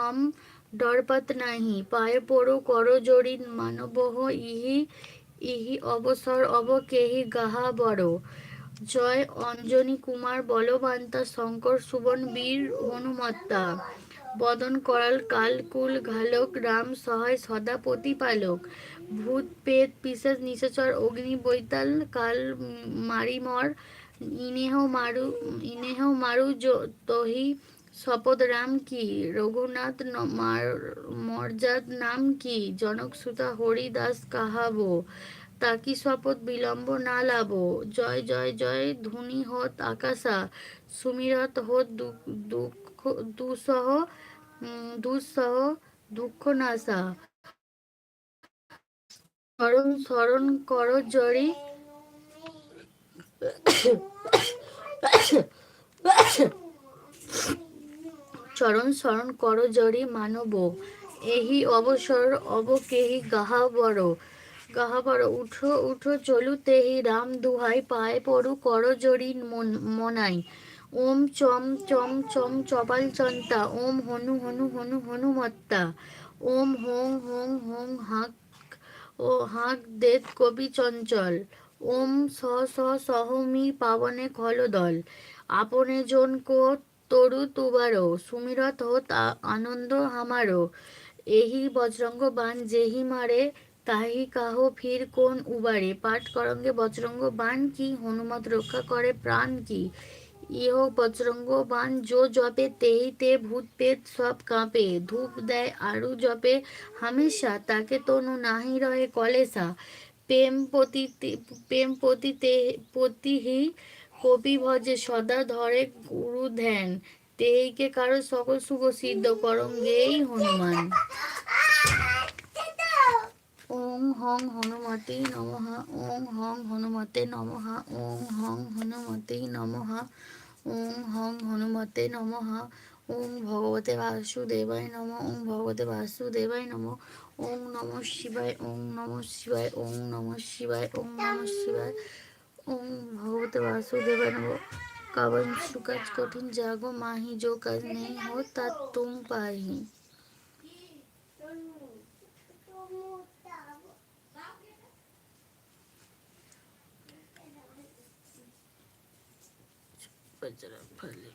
হাম ডরপাত নাহি, পায়ে পড়ো করো জড়ি মানবহ, ইহি ইহি অবসর অব কেহি গাহা বড়। জয় অঞ্জনী কুমার বলবান্তা, শঙ্কর সুবন বীর হনুমত্তা। বদন করাল কালকুল ঘালক, রাম সহায় সদা প্রতিপালক। ভূত পেত পিসাজ নিশাচর, অগ্নি, বৈতাল, কাল মারিমর, ইনেহ মারু ইনেহ মারু তহি শপথ রাম কি? রঘুনাথ মার- মর্যাদ নাম কি? জনক সুতা হরিদাস কাহাবো? তাকি শপথ বিলম্ব না লাভ জয় জয় জয়, ধুনি হত আকাশা। সুমিরত হত দুঃখ, দুসহ দুঃসহ দুঃখ নাশা। স্মরণ স্মরণ কর জরি। চরণ স্মরণ কর জরি মানব। এহি অবসর অবকেহি গাহা বড়। গাহা বড়, উঠো উঠো, চলু তেহি রাম দুহাই, পায়ে পড়ু কর জরি মন- মনাই। ওম চম চম চম চপাল চন্তা, ওম হনু হনু হনু হনুমত্তা ওম হোং হোং হোং হাক, ও হাঁক দেত কবি চঞ্চল। ওম স স সহমি পাবনে খলদল আপনে জন কো তরু তুবারো সুমিরত আ- আনন্দ হামারো এহি বজরঙ্গ বান যেহি মারে, তাহি কাহ ফির কোন উবারে। পাঠ করঙ্গে বজরঙ্গ বান কি, হনুমত রক্ষা করে প্রাণ কি? ইহ বজরঙ্গ বান জো জপে, তেহি তে ভূত পেত সব কাঁপে। ধূপ দেয় আরু জপে হামেশা, তাকে তনু নাহি রহে কলেসা প্রেম পতি প্রেম পতিতে পতিহি কবি ভজে সদা ধরে গুরু ধ্যান। তেহিকে কারও সকল শুভ সিদ্ধ করঙ্গেই হনুমান। ওং হং হনুমতে নমঃ ওং হং হনুমতে নমঃ ওং হং হনুমতে নমঃ ওং হং হনুমতে নমঃ ওং ভগবতে বাসুদেবায় নমঃ ওং ভগবতে বাসুদেবায় নমঃ ওং নমঃ শিবায় ওং নমঃ শিবায় ওং নমঃ শিবায় ওং নমঃ শিবায়। ओम भूत वासुदेव कवन सुकच कठिन जागो माही जो कर नहीं हो ता तुम पाही बजरा फले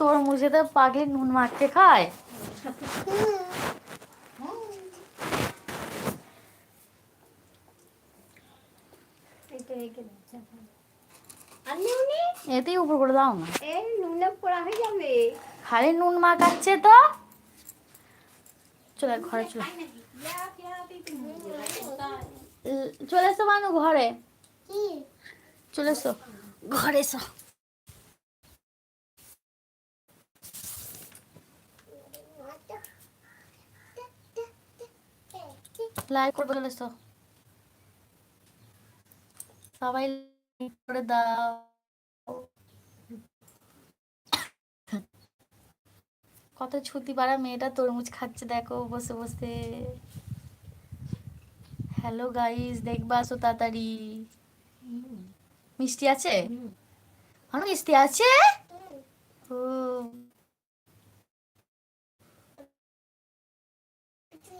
তোর মুঝে তো পাগলি নুন মাখতে খায়? এতেই উপর করে দাও না। এই নুনে পোড়া হয়ে যাবে। খালি নুন মাখাচ্ছে তো। চলে ঘরে চলে। চলে এসো মানু ঘরে। চলে এসো ঘরে এসো। লাইক করবে চলে এসো। সবাই করে দাও। কত ছুটি পাড়া মেয়েটা তরমুজ খাচ্ছে দেখো বসে বসে। হ্যালো গাইস দেখবা আসো তাড়াতাড়ি। মিষ্টি আছে? আমার মিষ্টি আছে?